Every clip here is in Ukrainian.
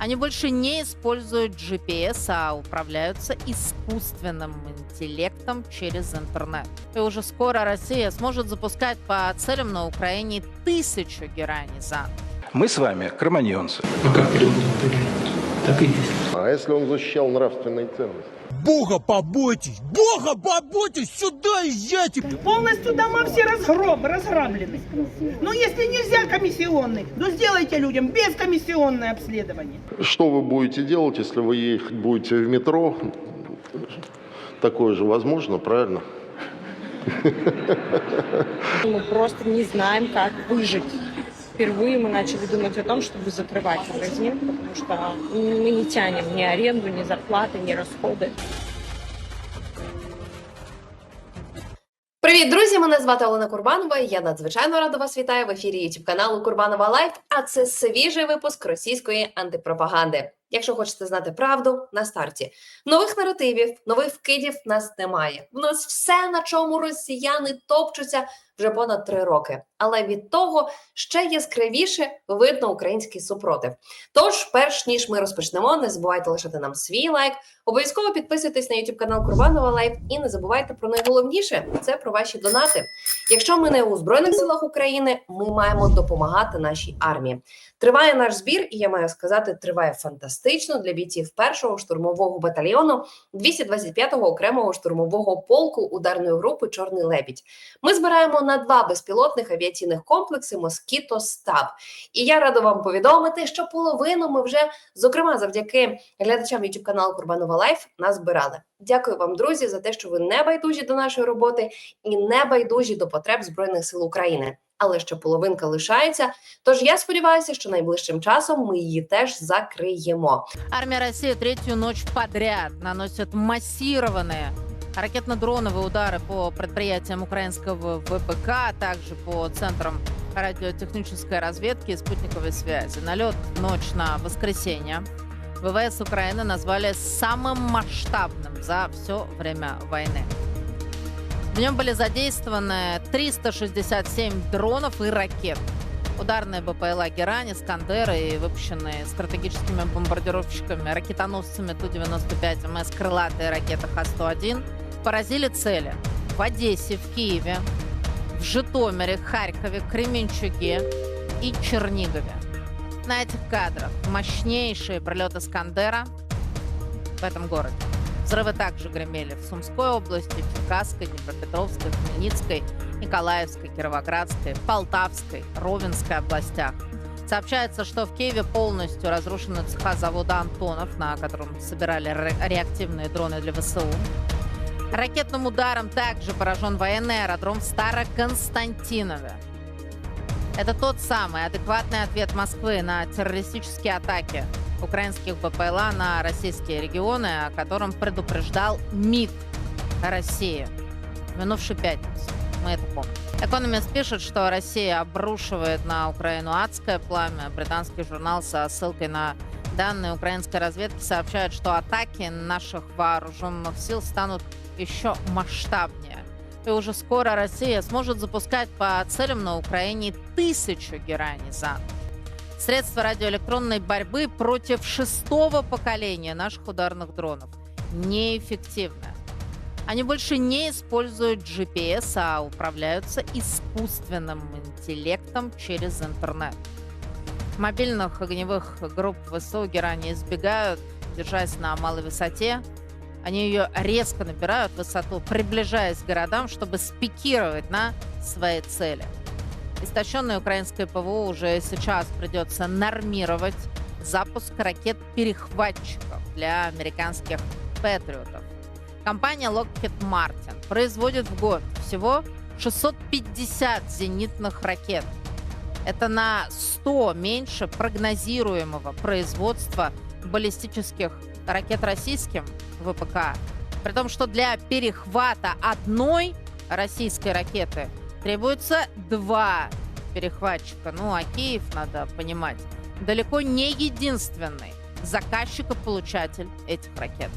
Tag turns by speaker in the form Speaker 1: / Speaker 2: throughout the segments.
Speaker 1: Они больше не используют GPS, а управляются искусственным интеллектом через интернет. И уже скоро Россия сможет запускать по целям на Украине тысячу герани за ночь.
Speaker 2: Мы с вами кроманьонцы.
Speaker 3: А как переводим? Так и есть.
Speaker 4: А если он защищал нравственные ценности?
Speaker 5: Бога побойтесь! Бога побойтесь! Сюда езжайте!
Speaker 6: Полностью дома все разгром, разграблены. Но если нельзя комиссионный, то сделайте людям бескомиссионное обследование.
Speaker 4: Что вы будете делать, если вы ехать будете в метро? Такое же возможно, правильно?
Speaker 7: Мы просто не знаем, как выжить. Впервые мы начали думать о том, чтобы закрывать магазин, потому что мы не тянем ни аренду, ни зарплаты, ни расходы.
Speaker 8: Привіт, друзі! Мене звати Олена Курбанова. і Я надзвичайно рада вас вітаю в ефірі youtube каналу Курбанова Лайф. А це свіжий випуск російської антипропаганди. Якщо хочете знати правду, на старті нових наративів, нових вкидів в нас немає. В нас все, на чому росіяни топчуться вже понад три роки. Але від того ще яскравіше видно український супротив. Тож, перш ніж ми розпочнемо, не забувайте лишати нам свій лайк. Обов'язково підписуйтесь на YouTube канал Курбанова Лайф і не забувайте про найголовніше це про ваші донати. Якщо ми не у збройних силах України, ми маємо допомагати нашій армії. Триває наш збір, і я маю сказати, триває фантастично для бійців першого штурмового батальйону 225-го окремого штурмового полку ударної групи Чорний лебідь. Ми збираємо на два безпілотних авіаційних комплекси Москіто Стаб. І я рада вам повідомити, що половину ми вже, зокрема, завдяки глядачам youtube каналу Курбанова Лайф, назбирали. Дякую вам, друзі, за те, що ви не байдужі до нашої роботи і не байдужі до потреб збройних сил України. Але ще половинка лишається. Тож я сподіваюся, що найближчим часом ми її теж закриємо.
Speaker 1: Армия России третью ночь подряд наносит массированные ракетно-дроновые удары по предприятиям украинского ВПК, а также по центрам радиотехнической разведки и спутниковой связи. Налет в ночь на воскресенье ВВС Украины назвали самым масштабным за все время войны. В нем были задействованы 367 дронов и ракет. Ударные БПЛА «Герань», «Искандеры» и выпущенные стратегическими бомбардировщиками ракетоносцами Ту-95 МС крылатые ракеты Х-101 поразили цели в Одессе, в Киеве, в Житомире, Харькове, Кременчуге и Чернигове. На этих кадрах мощнейшие прилеты «Искандера» в этом городе. Взрывы также гремели в Сумской области, Черкасской, Днепропетровской, Хмельницкой, Николаевской, Кировоградской, Полтавской, Ровенской областях. Сообщается, что в Киеве полностью разрушены цеха завода «Антонов», на котором собирали ре- реактивные дроны для ВСУ. Ракетным ударом также поражен военный аэродром в Староконстантинове. Это тот самый адекватный ответ Москвы на террористические атаки украинских БПЛА на российские регионы, о котором предупреждал МИД России в минувшей пятницу. Мы это помним. Экономист пишет, что Россия обрушивает на Украину адское пламя. Британский журнал со ссылкой на данные украинской разведки сообщает, что атаки наших вооруженных сил станут еще масштабнее. И уже скоро Россия сможет запускать по целям на Украине тысячу герани за. Средства радиоэлектронной борьбы против шестого поколения наших ударных дронов неэффективны. Они больше не используют GPS, а управляются искусственным интеллектом через интернет. Мобильных огневых групп ВСУ герани избегают, держась на малой высоте. Они ее резко набирают высоту, приближаясь к городам, чтобы спикировать на свои цели. Истощенное украинское ПВО уже сейчас придется нормировать запуск ракет-перехватчиков для американских патриотов. Компания Lockheed Martin производит в год всего 650 зенитных ракет. Это на 100 меньше прогнозируемого производства баллистических ракет российским ВПК. При том, что для перехвата одной российской ракеты требуется два перехватчика. Ну, а Киев, надо понимать, далеко не единственный заказчик и получатель этих ракет.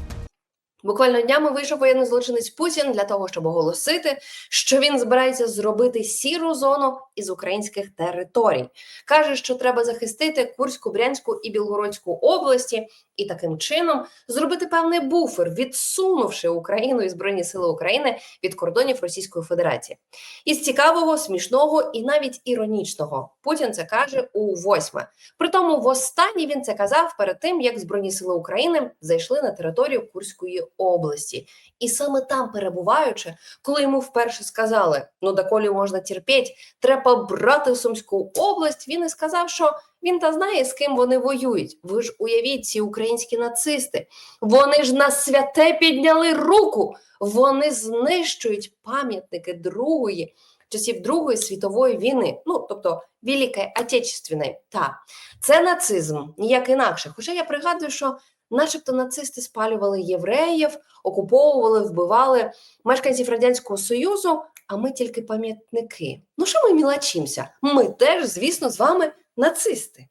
Speaker 8: Буквально днями вийшов воєнний злочинець Путін для того, щоб оголосити, що він збирається зробити сіру зону із українських територій. каже, що треба захистити Курську, Брянську і Білгородську області, і таким чином зробити певний буфер, відсунувши Україну і Збройні Сили України від кордонів Російської Федерації. Із цікавого, смішного і навіть іронічного Путін це каже у восьме. Притому, востаннє він це казав перед тим, як Збройні Сили України зайшли на територію Курської області, і саме там перебуваючи, коли йому вперше сказали: ну доколі можна терпіть, треба брати Сумську область. Він і сказав, що він та знає, з ким вони воюють. Ви ж уявіть, ці українські нацисти. Вони ж на святе підняли руку. Вони знищують пам'ятники другої часів Другої світової війни. Ну тобто Великої Отечественної. Та це нацизм, ніяк інакше. Хоча я пригадую, що. Начебто нацисти спалювали євреїв, окуповували, вбивали мешканців радянського союзу. А ми тільки пам'ятники. Ну що ми мілачимося? Ми теж, звісно, з вами нацисти.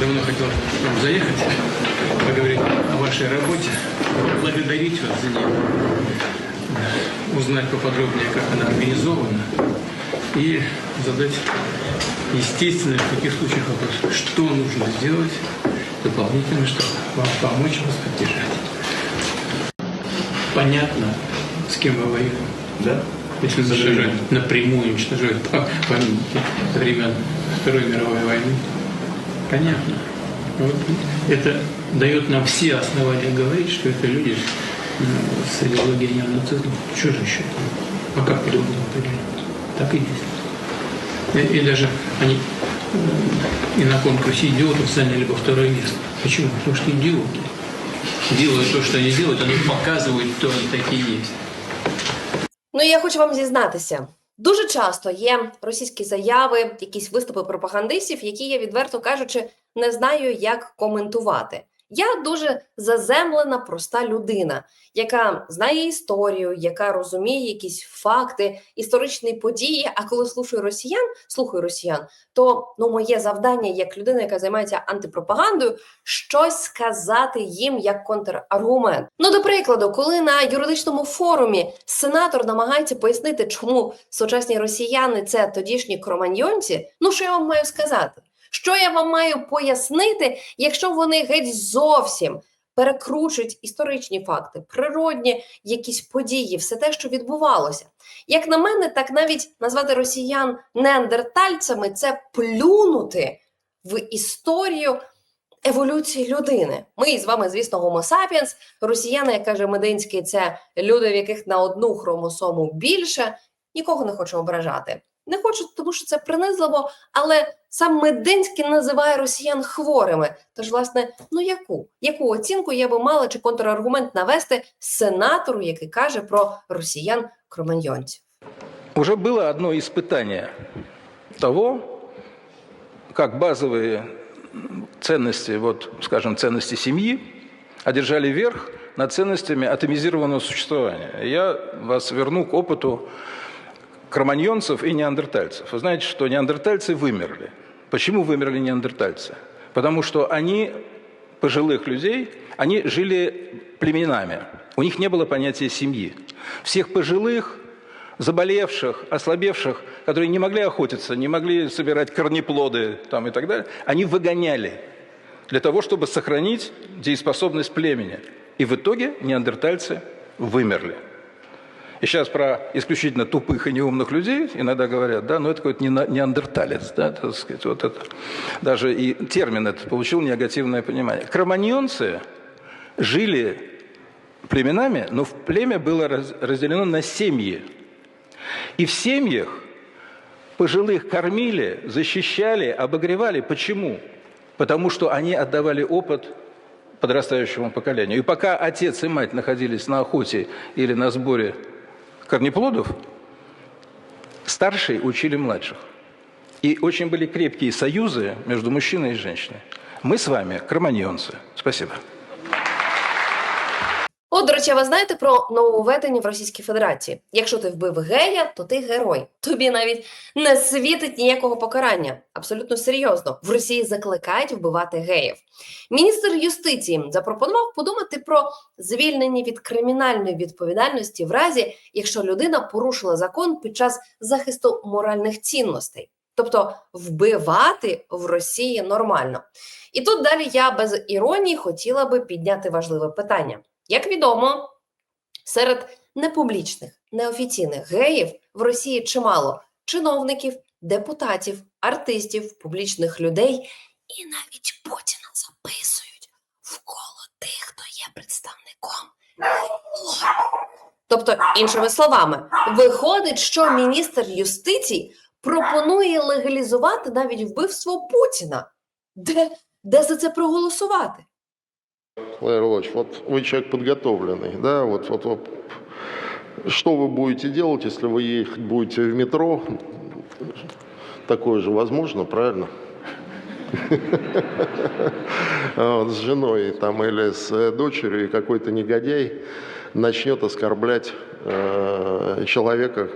Speaker 3: Давно хотел вам заехать, поговорить о вашей работе, благодарить вас за нее, узнать поподробнее, как она организована, и задать естественно в таких случаях вопрос, что нужно сделать дополнительно, чтобы вам помочь вас поддержать. Понятно, с кем вы воюете? Да. Если уничтожают, напрямую уничтожают па- памятники времен Второй мировой войны. Понятно. Вот это дает нам все основания говорить, что это люди м, с идеологией неонацизма. Что же еще? А как по-другому определить? Так и есть. И, и даже они м, и на конкурсе идиотов заняли бы второе место. Почему? Потому что идиоты. Делают то, что они делают, они показывают, кто они такие есть.
Speaker 8: Ну і я хочу вам зізнатися. Дуже часто є російські заяви, якісь виступи пропагандистів, які я відверто кажучи не знаю, як коментувати. Я дуже заземлена, проста людина, яка знає історію, яка розуміє якісь факти, історичні події. А коли слухаю росіян, слухаю росіян, то ну моє завдання як людина, яка займається антипропагандою, щось сказати їм як контраргумент. Ну, до прикладу, коли на юридичному форумі сенатор намагається пояснити, чому сучасні росіяни це тодішні кроманьйонці, ну що я вам маю сказати? Що я вам маю пояснити, якщо вони геть зовсім перекручують історичні факти, природні якісь події, все те, що відбувалося? Як на мене, так навіть назвати росіян неандертальцями це плюнути в історію еволюції людини. Ми з вами, звісно, Homo sapiens, росіяни, як каже Мединський, це люди, в яких на одну хромосому більше. Нікого не хочу ображати. Не хочу, тому що це принизливо, але сам Мединський називає росіян хворими. Тож, власне, ну яку? Яку оцінку я би мала чи контраргумент навести сенатору, який каже про росіян кроманьйонців?
Speaker 2: Уже было одно испытание того, как базовые ценности, вот, скажем, ценности семьи одержали верх над ценностями атомизированного существования. Я вас верну к опыту кроманьонцев и неандертальцев. Вы знаете, что неандертальцы вымерли. Почему вымерли неандертальцы? Потому что они, пожилых людей, они жили племенами. У них не было понятия семьи. Всех пожилых, заболевших, ослабевших, которые не могли охотиться, не могли собирать корнеплоды там, и так далее, они выгоняли для того, чтобы сохранить дееспособность племени. И в итоге неандертальцы вымерли. И сейчас про исключительно тупых и неумных людей иногда говорят, да, ну это какой-то не- неандерталец, да, так сказать, вот это. Даже и термин этот получил негативное понимание. Кроманьонцы жили племенами, но племя было раз- разделено на семьи. И в семьях пожилых кормили, защищали, обогревали. Почему? Потому что они отдавали опыт подрастающему поколению. И пока отец и мать находились на охоте или на сборе корнеплодов, старшие учили младших. И очень были крепкие союзы между мужчиной и женщиной. Мы с вами кроманьонцы. Спасибо.
Speaker 8: Речі, ви знаєте про нововведення в Російській Федерації? Якщо ти вбив гея, то ти герой. Тобі навіть не світить ніякого покарання. Абсолютно серйозно. В Росії закликають вбивати геїв. Міністр юстиції запропонував подумати про звільнення від кримінальної відповідальності в разі, якщо людина порушила закон під час захисту моральних цінностей. Тобто вбивати в Росії нормально. І тут далі я без іронії хотіла би підняти важливе питання. Як відомо, серед непублічних, неофіційних геїв в Росії чимало чиновників, депутатів, артистів, публічних людей, і навіть Путіна записують в коло тих, хто є представником. Тобто, іншими словами, виходить, що міністр юстиції пропонує легалізувати навіть вбивство Путіна. Де, де за це проголосувати?
Speaker 4: Владимир Владимирович, вот вы человек подготовленный, да, вот, вот, вот что вы будете делать, если вы ехать будете в метро? Такое же возможно, правильно? С женой там или с э, дочерью, и какой-то негодяй начнет оскорблять э, человека,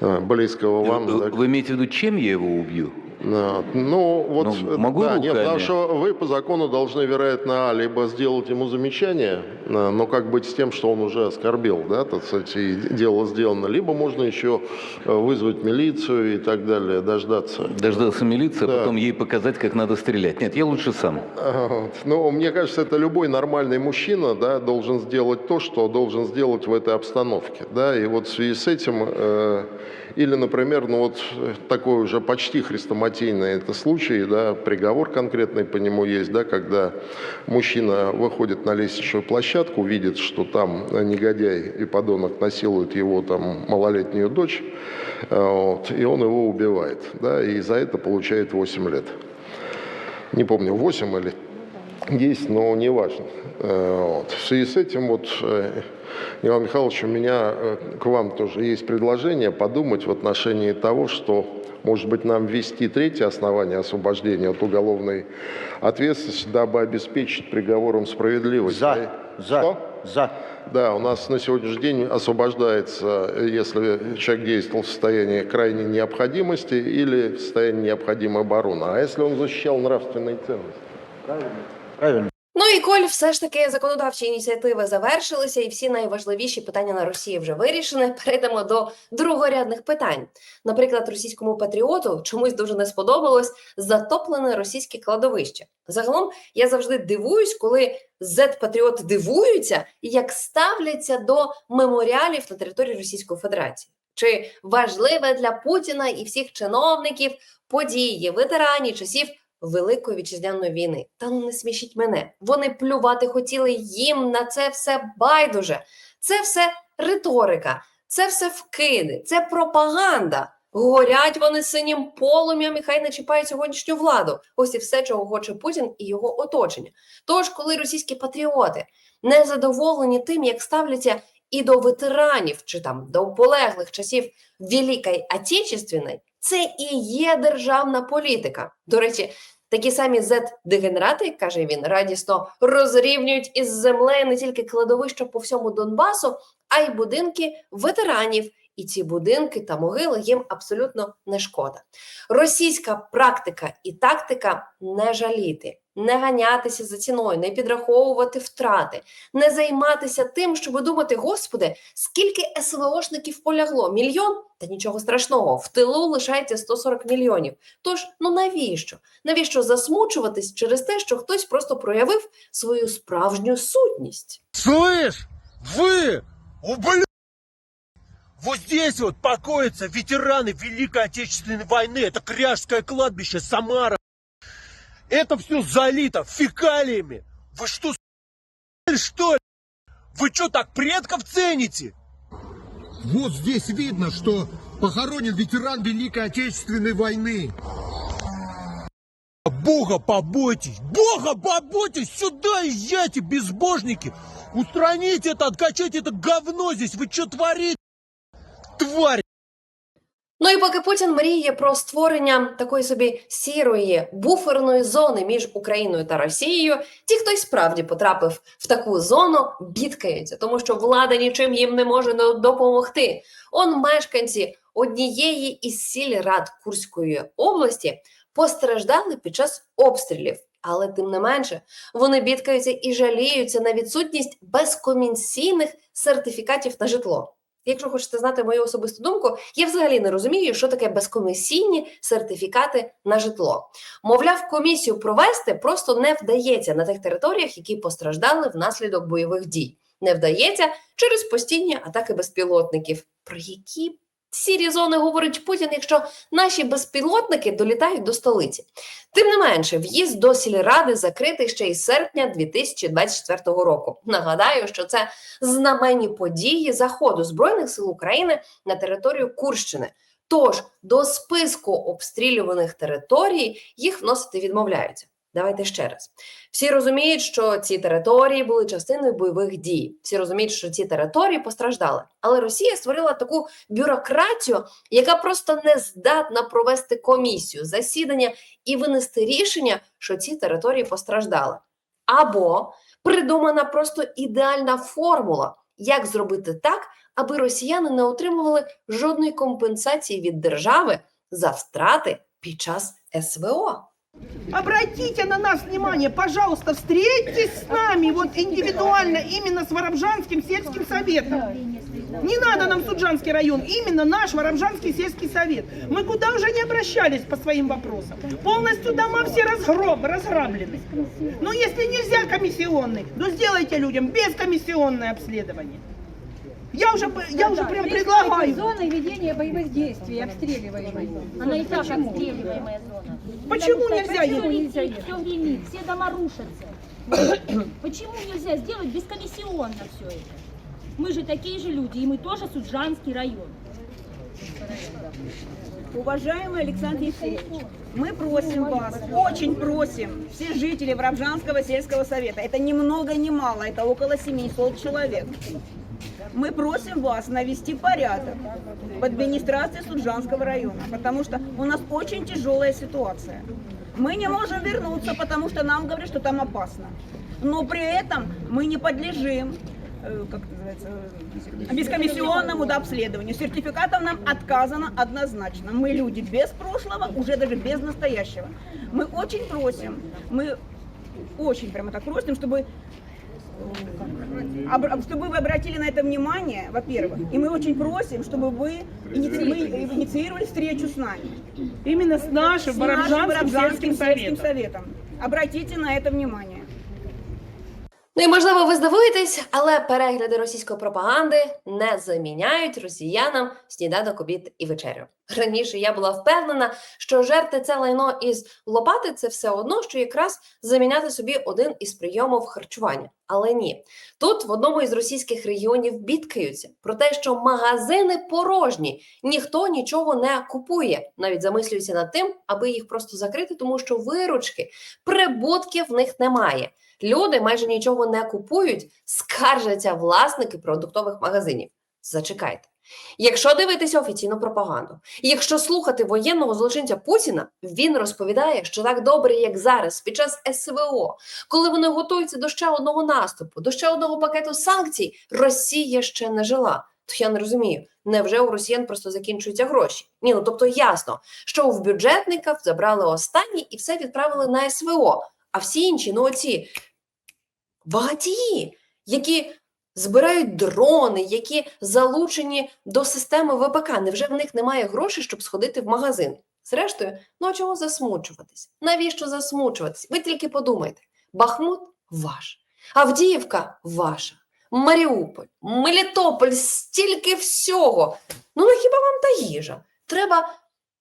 Speaker 4: э, близкого вам.
Speaker 9: Вы имеете в виду, чем я его убью?
Speaker 4: Ну, вот,
Speaker 9: Ну, могу
Speaker 4: да, нет, потому что вы по закону должны, вероятно, а, либо сделать ему замечание, а, но как быть с тем, что он уже оскорбил, да, так сказать, и дело сделано, либо можно еще э, вызвать милицию и так далее, дождаться.
Speaker 9: Дождался милиции,
Speaker 4: Да.
Speaker 9: а потом ей показать, как надо стрелять. Нет, я лучше сам.
Speaker 4: А. Ну, мне кажется, это любой нормальный мужчина, да, должен сделать то, что должен сделать в этой обстановке, да, и вот в связи с этим, э, или, например, ну вот э, такой уже почти хрестоматийный это случай, да, приговор конкретный по нему есть, да, когда мужчина выходит на лестничную площадку, видит, что там э, негодяй и подонок насилует его там малолетнюю дочь, э, вот, и он его убивает, да, и за это получает 8 лет не помню, 8 или 10, но не важно. Э, Вот. В связи с этим, вот, э, Николай Михайлович, у меня э, к вам тоже есть предложение подумать в отношении того, что, может быть, нам ввести третье основание освобождения от уголовной ответственности, дабы обеспечить приговором справедливость.
Speaker 5: За, за,
Speaker 4: Что?
Speaker 5: за.
Speaker 4: Да, у нас на сегодняшний день освобождается, э, если человек действовал в состоянии крайней необходимости или в состоянии необходимой обороны. А если он защищал нравственные ценности?
Speaker 5: Правильно.
Speaker 8: Ну і коль все ж таки законодавчі ініціативи завершилися, і всі найважливіші питання на Росії вже вирішені. Перейдемо до другорядних питань. Наприклад, російському патріоту чомусь дуже не сподобалось затоплене російське кладовище. Загалом я завжди дивуюсь, коли зет-патріоти дивуються, як ставляться до меморіалів на території Російської Федерації. Чи важливе для Путіна і всіх чиновників події, ветеранів часів Великої вітчизняної війни. Та ну не смішіть мене. Вони плювати хотіли їм на це все байдуже. Це все риторика, це все вкиди, це пропаганда. Горять вони синім полум'ям і хай не чіпають сьогоднішню владу. Ось і все, чого хоче Путін і його оточення. Тож, коли російські патріоти не задоволені тим, як ставляться і до ветеранів, чи там до полеглих часів Великої Отечественної, це і є державна політика. До речі, Такі самі зет-дегенерати, каже він, радісно розрівнюють із землею не тільки кладовища по всьому Донбасу, а й будинки ветеранів. І ці будинки та могили їм абсолютно не шкода. Російська практика і тактика не жаліти, не ганятися за ціною, не підраховувати втрати, не займатися тим, щоб думати, господи, скільки СВОшників полягло? Мільйон? Та нічого страшного, в тилу лишається 140 мільйонів. Тож, ну навіщо? Навіщо засмучуватись через те, що хтось просто проявив свою справжню сутність?
Speaker 5: Слышь, вы, ублюдки! Вот здесь вот покоятся ветераны Великой Отечественной войны. Это Кряжское кладбище, Самара. Это все залито фекалиями. Вы что, что ли? Вы что, так предков цените? Вот здесь видно, что похоронен ветеран Великой Отечественной войны. Бога побойтесь! Бога побойтесь! Сюда езжайте, безбожники! Устраните это, откачайте это говно здесь! Вы что творите? Тварь!
Speaker 8: Ну і поки Путін мріє про створення такої собі сірої буферної зони між Україною та Росією, ті, хто й справді потрапив в таку зону, бідкаються, тому що влада нічим їм не може допомогти. Он мешканці однієї із сільрад Курської області постраждали під час обстрілів. Але тим не менше вони бідкаються і жаліються на відсутність безкомісійних сертифікатів на житло. Якщо хочете знати мою особисту думку, я взагалі не розумію, що таке безкомісійні сертифікати на житло. Мовляв, комісію провести просто не вдається на тих територіях, які постраждали внаслідок бойових дій. Не вдається через постійні атаки безпілотників. Про які сірі зони говорить Путін, якщо наші безпілотники долітають до столиці. Тим не менше, в'їзд до сільради закритий ще із серпня 2024 року. Нагадаю, що це знаменні події заходу збройних сил України на територію Курщини. Тож до списку обстрілюваних територій їх вносити відмовляються. Давайте ще раз. Всі розуміють, що ці території були частиною бойових дій. Всі розуміють, що ці території постраждали. Але Росія створила таку бюрократію, яка просто не здатна провести комісію, засідання і винести рішення, що ці території постраждали. Або придумана просто ідеальна формула, як зробити так, аби росіяни не отримували жодної компенсації від держави за втрати під час СВО.
Speaker 6: Обратите на нас внимание, пожалуйста, встретьтесь с нами вот индивидуально, именно с Воробжанским сельским советом. Не надо нам Суджанский район, именно наш Воробжанский сельский совет. Мы куда уже не обращались по своим вопросам. Полностью дома все разгром, разграблены. Но если нельзя комиссионный, то сделайте людям бескомиссионное обследование. Я уже, я уже прям предлагаю.
Speaker 10: Зона ведения боевых действий, обстреливаемой. Она и так обстреливаемая зона.
Speaker 6: Почему нельзя ей?
Speaker 10: нельзя? Все гремит, все дома рушатся. Почему нельзя сделать бескомиссионно все это? Мы же такие же люди, и мы тоже Суджанский район.
Speaker 11: Уважаемый Александр Ефимович, мы просим вас, очень просим, все жители Воробжанского сельского совета, это ни много ни мало, это около 700 человек. Мы просим вас навести порядок в администрации Суджанского района, потому что у нас очень тяжелая ситуация. Мы не можем вернуться, потому что нам говорят, что там опасно. Но при этом мы не подлежим э, как называется, э, бескомиссионному да, обследованию. Сертификатов нам отказано однозначно. Мы люди без прошлого, уже даже без настоящего. Мы очень просим, мы очень прямо так просим, чтобы об- чтобы вы обратили на это внимание, во-первых, и мы очень просим, чтобы вы иници- вы инициировали встречу с нами,
Speaker 6: Именно с нашим
Speaker 11: с нашим
Speaker 6: Воробжанским
Speaker 11: Воробжанским
Speaker 6: сельским
Speaker 11: сельским
Speaker 6: советом.
Speaker 11: советом. Обратите на это внимание.
Speaker 8: Ну і можливо, ви здивуєтесь, але перегляди російської пропаганди не заміняють росіянам сніданок, обід і вечерю. Раніше я була впевнена, що жерти це лайно із лопати це все одно, що якраз заміняти собі один із прийомів харчування. Але ні, тут в одному із російських регіонів бідкаються про те, що магазини порожні, ніхто нічого не купує. Навіть замислюються над тим, аби їх просто закрити, тому що виручки, прибутків в них немає. Люди майже нічого не купують, скаржаться власники продуктових магазинів. Зачекайте. Якщо дивитися офіційну пропаганду, якщо слухати воєнного злочинця Путіна, він розповідає, що так добре, як зараз, під час СВО, коли вони готуються до ще одного наступу, до ще одного пакету санкцій, Росія ще не жила. То я не розумію, невже у росіян просто закінчуються гроші? Ні, ну тобто ясно, що в бюджетників забрали останні і все відправили на СВО. А всі інші, ну оці багатії, які збирають дрони, які залучені до системи ВПК. Невже в них немає грошей, щоб сходити в магазин? Зрештою, ну а чого засмучуватись? Навіщо засмучуватись? Ви тільки подумайте: Бахмут ваш, Авдіївка ваша, Маріуполь, Мелітополь, стільки всього. Ну, ну хіба вам та їжа? Треба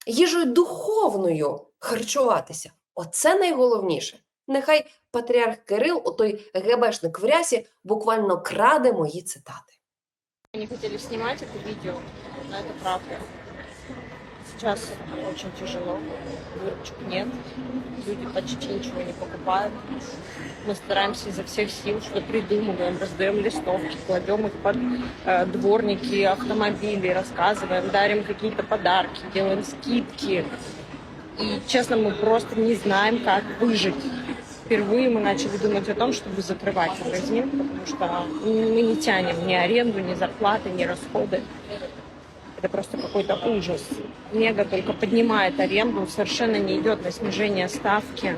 Speaker 8: їжею духовною харчуватися. Оце найголовніше. Нехай патріарх Кирил, отой ГБшник в рясі, буквально краде мої цитати.
Speaker 7: Не хотели снимать это видео, но это правда. Сейчас очень тяжело, выручек нет, люди почти ничего не покупают. Мы стараемся изо всех сил, что придумываем, раздаем листовки, кладем их под э, дворники, автомобили, рассказываем, дарим какие-то подарки, делаем скидки. И, честно, мы просто не знаем, как выжить. Впервые мы начали думать о том, чтобы закрывать магазин, потому что мы не тянем ни аренду, ни зарплаты, ни расходы. Это просто какой-то ужас. Мега только поднимает аренду, совершенно не идет на снижение ставки.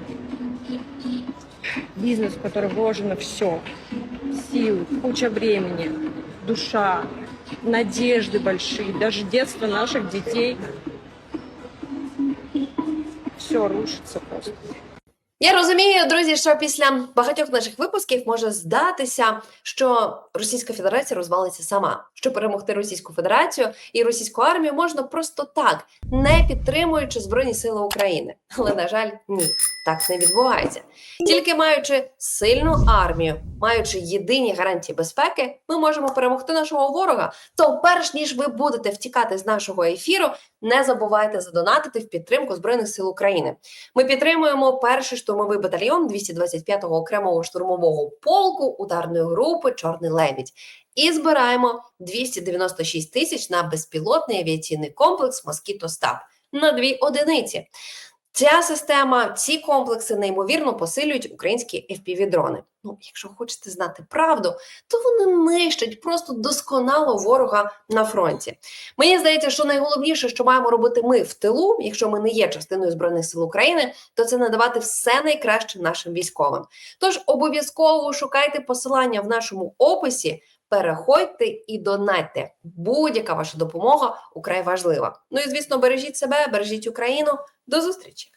Speaker 7: Бизнес, в который вложено все. Силы, куча времени, душа, надежды большие, даже детство наших детей. Все рушится просто.
Speaker 8: Я розумію, друзі, що після багатьох наших випусків може здатися, що Російська Федерація розвалиться сама. Що перемогти Російську Федерацію і російську армію можна просто так, не підтримуючи Збройні Сили України. Але на жаль, ні, так не відбувається. Тільки маючи сильну армію, маючи єдині гарантії безпеки, ми можемо перемогти нашого ворога. То перш ніж ви будете втікати з нашого ефіру, не забувайте задонатити в підтримку Збройних сил України. Ми підтримуємо перший штурмовий батальйон 225-го окремого штурмового полку ударної групи Чорний лебідь і збираємо 296 тисяч на безпілотний авіаційний комплекс Москіто Стаб на дві одиниці. Ця система, ці комплекси неймовірно посилюють українські FPV-дрони. Ну, якщо хочете знати правду, то вони нищать просто досконало ворога на фронті. Мені здається, що найголовніше, що маємо робити ми в тилу, якщо ми не є частиною збройних сил України, то це надавати все найкраще нашим військовим. Тож обов'язково шукайте посилання в нашому описі. Переходьте і донайте. Будь-яка ваша допомога украй важлива. Ну і звісно, бережіть себе, бережіть Україну. До зустрічі!